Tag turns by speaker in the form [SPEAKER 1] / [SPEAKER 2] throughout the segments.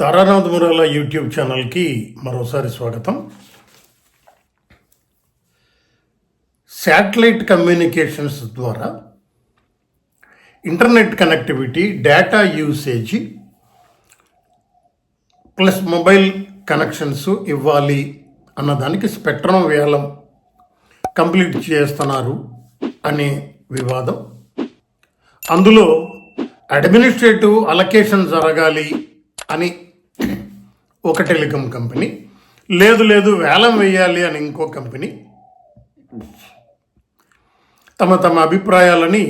[SPEAKER 1] Taranath Murala YouTube ఛానల్కి మరోసారి స్వాగతం. శాటిలైట్ కమ్యూనికేషన్స్ ద్వారా internet connectivity data usage plus mobile connections ఇవ్వాలి అన్నదానికి స్పెక్ట్రమ్ వేలం కంప్లీట్ చేస్తున్నారు అనే వివాదం. అందులో అడ్మినిస్ట్రేటివ్ అలొకేషన్ జరగాలి అని ఒక టెలికాం కంపెనీ. లేదు లేదు వేలం వేయాలి అని ఇంకో కంపెనీ. తమ తమ అభిప్రాయాలని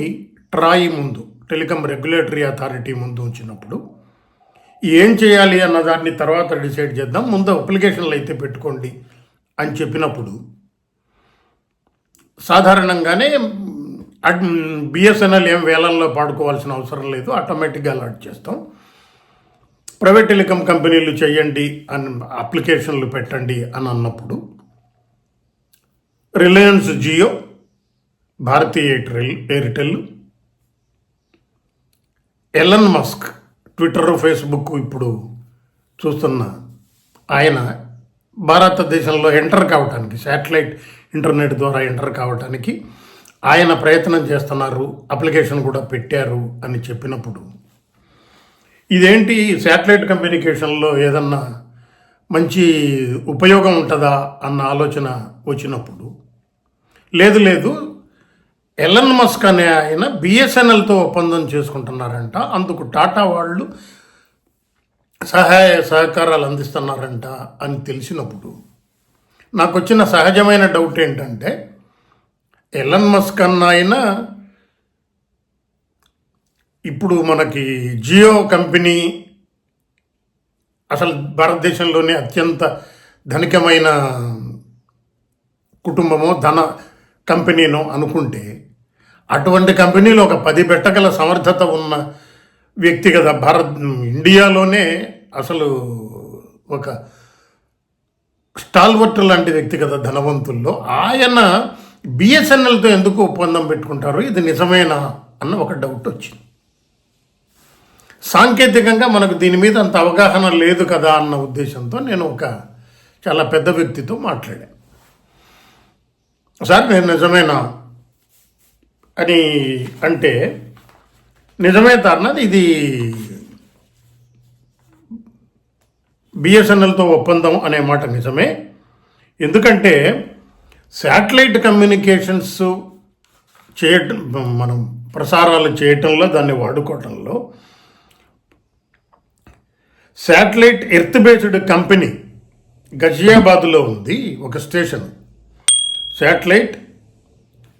[SPEAKER 1] ట్రాయి ముందు టెలికాం రెగ్యులేటరీ అథారిటీ ముందు ఉంచినప్పుడు ఏం చేయాలి అన్న దాన్ని తర్వాత డిసైడ్ చేద్దాం ముందు అప్లికేషన్లు అయితే పెట్టుకోండి అని చెప్పినప్పుడు సాధారణంగానే బిఎస్ఎన్ఎల్ ఏం వేలంలో పాడుకోవాల్సిన అవసరం లేదు ఆటోమేటిక్గా అలాట్ చేస్తాం. ప్రైవేట్ టెలికాం కంపెనీలు చేయండి అని అప్లికేషన్లు పెట్టండి అని అన్నప్పుడు Reliance Jio Bharatiya Airtel Airtel Elon Musk Twitter Facebook ఇప్పుడు చూస్తున్న ఆయన భారతదేశంలో ఎంటర్ కావటానికి శాటిలైట్ ఇంటర్నెట్ ద్వారా ఎంటర్ కావటానికి ఆయన ప్రయత్నం చేస్తున్నారు అప్లికేషన్ కూడా పెట్టారు అని చెప్పినప్పుడు ఇదేంటి శాటిలైట్ కమ్యూనికేషన్లో ఏదన్నా మంచి ఉపయోగం ఉంటుందా అన్న ఆలోచన వచ్చినప్పుడు? లేదు లేదు. ఎలన్ మస్క్ అనే ఆయన బిఎస్ఎన్ఎల్తో ఒప్పందం చేసుకుంటున్నారంట. అందుకు టాటా వాళ్ళు సహాయ సహకారాలు అందిస్తున్నారంట అని తెలిసినప్పుడు నాకు వచ్చిన సహజమైన డౌట్ ఏంటంటే ఎలన్ మస్క్ అన్న ఆయన ఇప్పుడు మనకి జియో కంపెనీ అసలు భారతదేశంలోనే అత్యంత ధనికమైన కుటుంబమో ధన కంపెనీనో అనుకుంటే అటువంటి కంపెనీలో ఒక పది పెట్టగల సమర్థత ఉన్న వ్యక్తి కదా భారత్ ఇండియాలోనే అసలు ఒక స్టాల్వర్ట్ లాంటి వ్యక్తి కదా ధనవంతుల్లో. ఆయన బిఎస్ఎన్ఎల్తో ఎందుకు ఒప్పందం పెట్టుకుంటారు ఇది నిజమేనా అన్న ఒక డౌట్ వచ్చింది. సాంకేతికంగా మనకు దీని మీద అంత అవగాహన లేదు కదా అన్న ఉద్దేశంతో నేను ఒక చాలా పెద్ద వ్యక్తితో మాట్లాడాను సార్ నేను నిజమేనా? అని అంటే నిజమే అన్నది ఇది బిఎస్ఎన్ఎల్తో ఒప్పందం అనే మాట నిజమే. ఎందుకంటే శాటిలైట్ కమ్యూనికేషన్స్ చేయటం మనం ప్రసారాలు చేయటంలో దాన్ని వాడుకోవటంలో శాటిలైట్ ఎర్త్ బేస్డ్ కంపెనీ గజియాబాద్లో ఉంది ఒక station. Satellite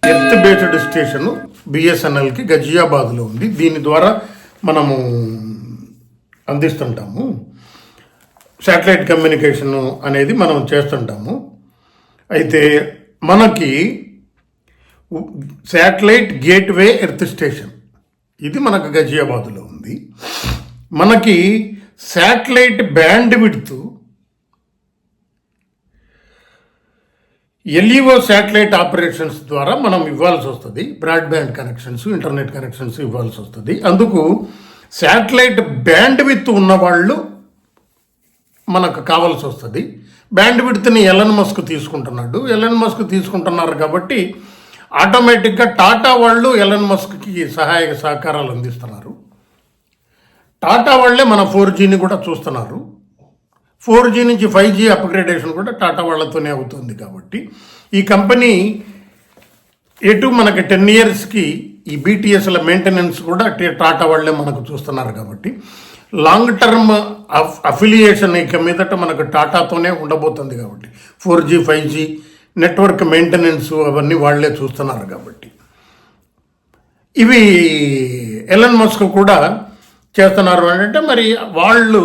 [SPEAKER 1] earth based station బిఎస్ఎన్ఎల్కి గజియాబాద్లో ఉంది. దీని ద్వారా మనము అందిస్తుంటాము. శాటిలైట్ కమ్యూనికేషన్ అనేది మనం చేస్తుంటాము. అయితే మనకి శాటిలైట్ గేట్వే ఎర్త్ స్టేషన్. ఇది మనకు గజియాబాద్లో ఉంది. మనకి satellite bandwidth LEO satellite operations ద్వారా మనం ఇవ్వాల్సి వస్తుంది. బ్రాడ్బ్యాండ్ కనెక్షన్స్ ఇంటర్నెట్ కనెక్షన్స్ ఇవ్వాల్సి వస్తుంది. అందుకు శాటిలైట్ బ్యాండ్ విత్ ఉన్నవాళ్ళు మనకు కావాల్సి వస్తుంది. బ్యాండ్ విడ్త్ని ఎలన్ మస్క్ తీసుకుంటున్నాడు. ఎలన్ మస్క్ తీసుకుంటున్నారు కాబట్టి ఆటోమేటిక్గా టాటా వాళ్ళు ఎలన్ మస్క్కి సహాయక సహకారాలు అందిస్తున్నారు. టాటా వాళ్ళే మన ఫోర్ జీని కూడా చూస్తున్నారు. ఫోర్ జీ నుంచి ఫైవ్ జీ అప్గ్రేడేషన్ కూడా టాటా వాళ్ళతోనే అవుతుంది కాబట్టి. ఈ కంపెనీ ఎటు మనకి టెన్ ఇయర్స్కి ఈ బీటీఎస్ల మెయింటెనెన్స్ కూడా టాటా వాళ్ళే మనకు చూస్తున్నారు కాబట్టి. లాంగ్ టర్మ్ అఫ్ అఫిలియేషన్ ఇక మీదట మనకు టాటాతోనే ఉండబోతుంది కాబట్టి. Four G five G network maintenance అవన్నీ వాళ్ళే చూస్తున్నారు కాబట్టి. ఇవి ఎలన్ మస్క్ కూడా చేస్తున్నారు అంటే మరి వాళ్ళు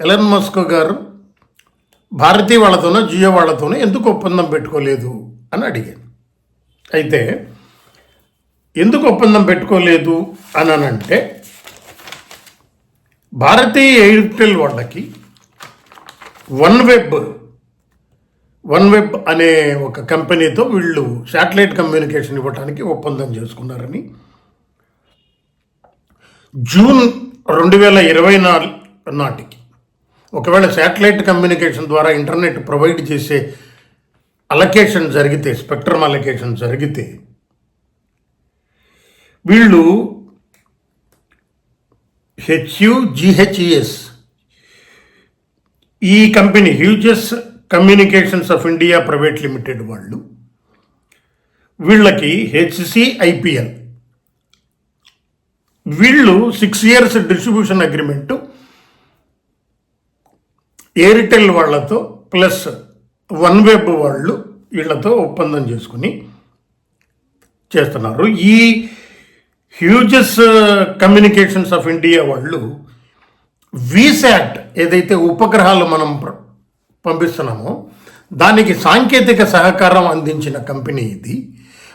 [SPEAKER 1] ఎలన్ మస్క్ గారు భారతీయ వాళ్ళతోనో జియో వాళ్ళతోనో ఎందుకు ఒప్పందం పెట్టుకోలేదు అని అడిగాను అయితే ఎందుకు ఒప్పందం పెట్టుకోలేదు అని అంటే భారతీయ ఎయిర్టెల్ వాళ్ళకి వన్ వెబ్ వన్ వెబ్ అనే ఒక కంపెనీతో వీళ్ళు శాటిలైట్ కమ్యూనికేషన్ ఇవ్వడానికి ఒప్పందం చేసుకున్నారని జూన్ రెండు వేల ఇరవై నాలుగు నాటికి. ఒకవేళ శాటిలైట్ కమ్యూనికేషన్ ద్వారా ఇంటర్నెట్ ప్రొవైడ్ చేసే అలొకేషన్ జరిగితే స్పెక్ట్రమ్ అలొకేషన్ జరిగితే వీళ్ళు H U G H E S ఈ company Hughes communications of India private limited వాళ్ళు వీళ్ళకి H C I P L వీళ్ళు six years distribution agreement Airtel వాళ్ళతో ప్లస్ వన్ వెబ్ వాళ్ళు వీళ్ళతో ఒప్పందం చేసుకుని చేస్తున్నారు. ఈ హ్యూజెస్ కమ్యూనికేషన్స్ ఆఫ్ ఇండియా వాళ్ళు వీసాట్ ఏదైతే ఉపగ్రహాలు మనం పంపిస్తున్నామో దానికి సాంకేతిక సహకారం అందించిన కంపెనీ ఇది.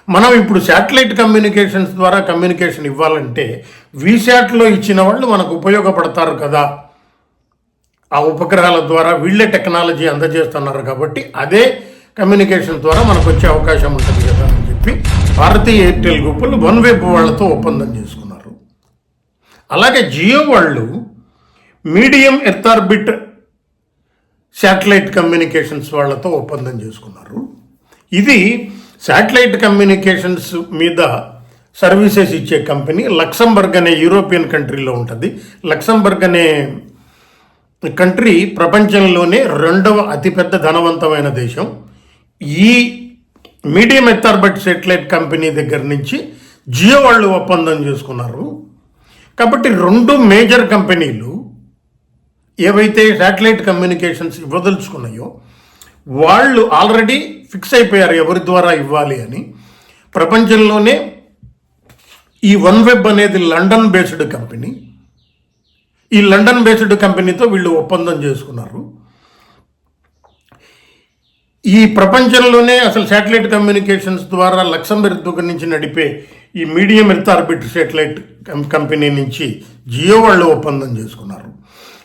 [SPEAKER 1] మనం ఇప్పుడు శాటిలైట్ కమ్యూనికేషన్స్ ద్వారా కమ్యూనికేషన్ ఇవ్వాలంటే వీశాట్లో ఇచ్చిన వాళ్ళు మనకు ఉపయోగపడతారు కదా. ఆ ఉపగ్రహాల ద్వారా వీళ్ళే టెక్నాలజీ అందజేస్తున్నారు కాబట్టి అదే కమ్యూనికేషన్ ద్వారా మనకు వచ్చే అవకాశం ఉంటుంది కదా అని చెప్పి భారతీయ ఎయిర్టెల్ గ్రూపులు వన్ వెబ్ వాళ్ళతో ఒప్పందం చేసుకున్నారు. అలాగే జియో వాళ్ళు medium earth orbit satellite communications వాళ్ళతో ఒప్పందం చేసుకున్నారు. ఇది శాటిలైట్ కమ్యూనికేషన్స్ మీద సర్వీసెస్ ఇచ్చే కంపెనీ లక్సంబర్గ్ అనే యూరోపియన్ కంట్రీలో ఉంటుంది. లక్సంబర్గ్ అనే కంట్రీ ప్రపంచంలోనే రెండవ అతిపెద్ద ధనవంతమైన దేశం. ఈ మీడియం ఎత్తార్బట్ సెటిలైట్ కంపెనీ దగ్గర నుంచి జియో వాళ్ళు ఒప్పందం చేసుకున్నారు. కాబట్టి రెండు మేజర్ కంపెనీలు ఏవైతే శాటిలైట్ కమ్యూనికేషన్స్ ఇవ్వదలుచుకున్నాయో వాళ్ళు ఆల్రెడీ ఫిక్స్ అయిపోయారు ఎవరి ద్వారా ఇవ్వాలి అని. ప్రపంచంలోనే ఈ వన్ వెబ్ అనేది లండన్ బేస్డ్ కంపెనీ. ఈ లండన్ బేస్డ్ కంపెనీతో వీళ్ళు ఒప్పందం చేసుకున్నారు. ఈ ప్రపంచంలోనే అసలు శాటిలైట్ కమ్యూనికేషన్స్ ద్వారా లక్సంబర్గ్ దగ్గర నుంచి నడిపే ఈ మీడియం ఎర్త్ ఆర్బిట్ శాటిలైట్ కం- కంపెనీ నుంచి జియో వాళ్ళు ఒప్పందం చేసుకున్నారు.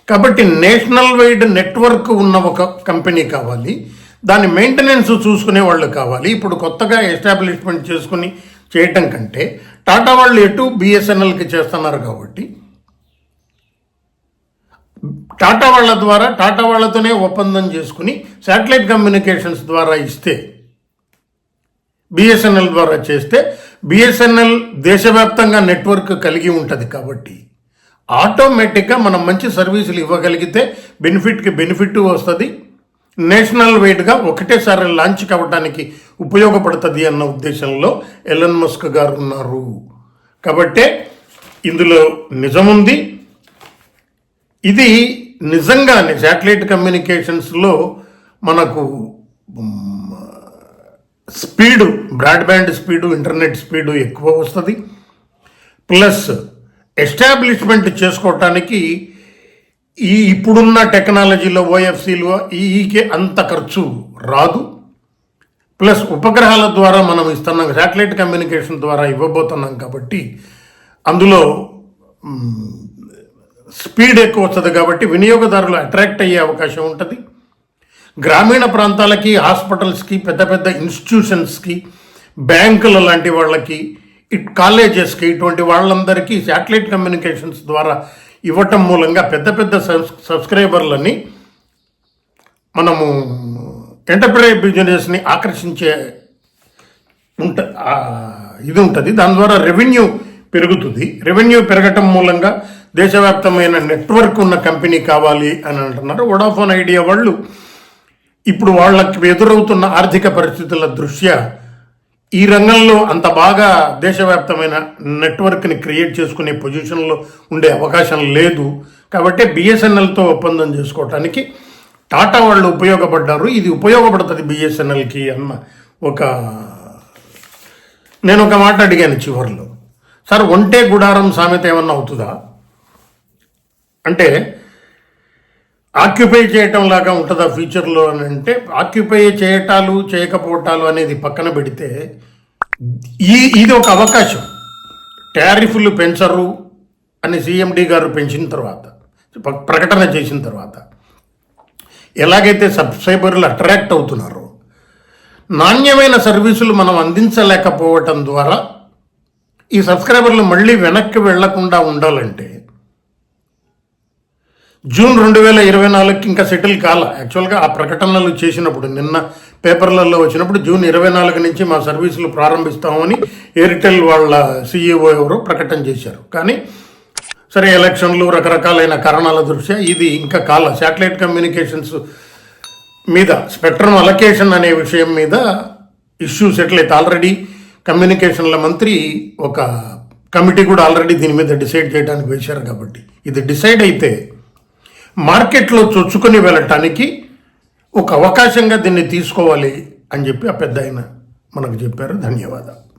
[SPEAKER 1] కాబట్టి నేషనల్ వైడ్ నెట్వర్క్ ఉన్న ఒక కంపెనీ కావాలి. దాని మెయింటెనెన్స్ చూసుకునే వాళ్ళు కావాలి. ఇప్పుడు కొత్తగా ఎస్టాబ్లిష్మెంట్ చేసుకుని చేయటం కంటే టాటా వాళ్ళు ఎటు బిఎస్ఎన్ఎల్కి చేస్తున్నారు కాబట్టి టాటా వాళ్ళ ద్వారా టాటా వాళ్ళతోనే ఒప్పందం చేసుకుని శాటిలైట్ కమ్యూనికేషన్స్ ద్వారా ఇస్తే బిఎస్ఎన్ఎల్ ద్వారా చేస్తే బిఎస్ఎన్ఎల్ దేశవ్యాప్తంగా నెట్వర్క్ కలిగి ఉంటుంది కాబట్టి ఆటోమేటిక్గా మనం మంచి సర్వీసులు ఇవ్వగలిగితే బెనిఫిట్కి బెనిఫిట్ వస్తుంది. నేషనల్ వైడ్గా ఒకటేసారి లాంచ్ కావడానికి ఉపయోగపడుతుంది అన్న ఉద్దేశంలో ఎలన్ మస్క్ గారు ఉన్నారు. కాబట్టే ఇందులో నిజముంది. ఇది నిజంగానే శాటిలైట్ కమ్యూనికేషన్స్లో మనకు speed broadband speed internet speed ఎక్కువ వస్తుంది. ప్లస్ ఎస్టాబ్లిష్మెంట్ చేసుకోవటానికి ఈ ఇప్పుడున్న టెక్నాలజీలో ఓఎఫ్సీలో ఈకి అంత ఖర్చు రాదు. ప్లస్ ఉపగ్రహాల ద్వారా మనం ఇస్తున్నాం శాటిలైట్ కమ్యూనికేషన్ ద్వారా ఇవ్వబోతున్నాం కాబట్టి అందులో స్పీడ్ ఎక్కువ వస్తుంది కాబట్టి వినియోగదారులు అట్రాక్ట్ అయ్యే అవకాశం ఉంటుంది. గ్రామీణ ప్రాంతాలకి హాస్పిటల్స్కి పెద్ద పెద్ద ఇన్స్టిట్యూషన్స్కి బ్యాంకుల లాంటి వాళ్ళకి ఇట్ కాలేజెస్కి ఇటువంటి వాళ్ళందరికీ శాటిలైట్ కమ్యూనికేషన్స్ ద్వారా ఇవ్వటం మూలంగా పెద్ద పెద్ద సబ్స్ సబ్స్క్రైబర్లని మనము ఎంటర్ప్రైజ్ బిజినెస్ని ఆకర్షించే ఉంట ఇది ఉంటుంది. దాని ద్వారా రెవెన్యూ పెరుగుతుంది. రెవెన్యూ పెరగటం మూలంగా దేశవ్యాప్తమైన నెట్వర్క్ ఉన్న కంపెనీ కావాలి అని అంటున్నారు. వడాఫోన్ ఐడియా వాళ్ళు ఇప్పుడు వాళ్ళకి ఎదురవుతున్న ఆర్థిక పరిస్థితుల దృష్ట్యా ఈ రంగంలో అంత బాగా దేశవ్యాప్తమైన నెట్వర్క్ని క్రియేట్ చేసుకునే పొజిషన్లో ఉండే అవకాశం లేదు. కాబట్టి బిఎస్ఎన్ఎల్తో ఒప్పందం చేసుకోవటానికి టాటా వాళ్ళు ఉపయోగపడ్డారు. ఇది ఉపయోగపడుతుంది బిఎస్ఎన్ఎల్కి అన్న ఒక నేను ఒక మాట అడిగాను చివరిలో. సార్ ఒంటే గుడారం సామెత ఏమన్నా అవుతుందా? అంటే ఆక్యుపై చేయటం లాగా ఉంటుందా ఫ్యూచర్లో అని అంటే ఆక్యుపై చేయటాలు చేయకపోవటాలు అనేది పక్కన పెడితే ఈ ఇది ఒక అవకాశం. టారిఫ్లు పెంచరు అని సీఎండి గారు పెంచిన తర్వాత ప్రకటన చేసిన తర్వాత ఎలాగైతే సబ్స్క్రైబర్లు అట్రాక్ట్ అవుతున్నారో నాణ్యమైన సర్వీసులు మనం అందించలేకపోవటం ద్వారా ఈ సబ్స్క్రైబర్లు మళ్ళీ వెనక్కి వెళ్ళకుండా ఉండాలంటే జూన్ రెండు వేల ఇరవై నాలుగుకి ఇంకా సెటిల్ కాల. యాక్చువల్గా ఆ ప్రకటనలు చేసినప్పుడు నిన్న పేపర్లలో వచ్చినప్పుడు జూన్ ఇరవై నాలుగు నుంచి మా సర్వీసులు ప్రారంభిస్తామని ఎయిర్టెల్ వాళ్ళ సీఈఓ ఎవరు ప్రకటన చేశారు. కానీ సరే ఎలక్షన్లు రకరకాలైన కారణాల దృష్ట్యా ఇది ఇంకా కాల. శాటిలైట్ కమ్యూనికేషన్స్ మీద స్పెక్ట్రమ్ అలొకేషన్ అనే విషయం మీద ఇష్యూ సెటిల్ అయితే ఆల్రెడీ కమ్యూనికేషన్ల మంత్రి ఒక కమిటీ కూడా ఆల్రెడీ దీని మీద డిసైడ్ చేయడానికి వేశారు కాబట్టి. ఇది డిసైడ్ అయితే మార్కెట్లో చొచ్చుకొని వెళ్ళటానికి ఒక అవకాశంగా దీన్ని తీసుకోవాలి అని చెప్పి ఆ పెద్ద ఆయన మనకు చెప్పారు. ధన్యవాదాలు.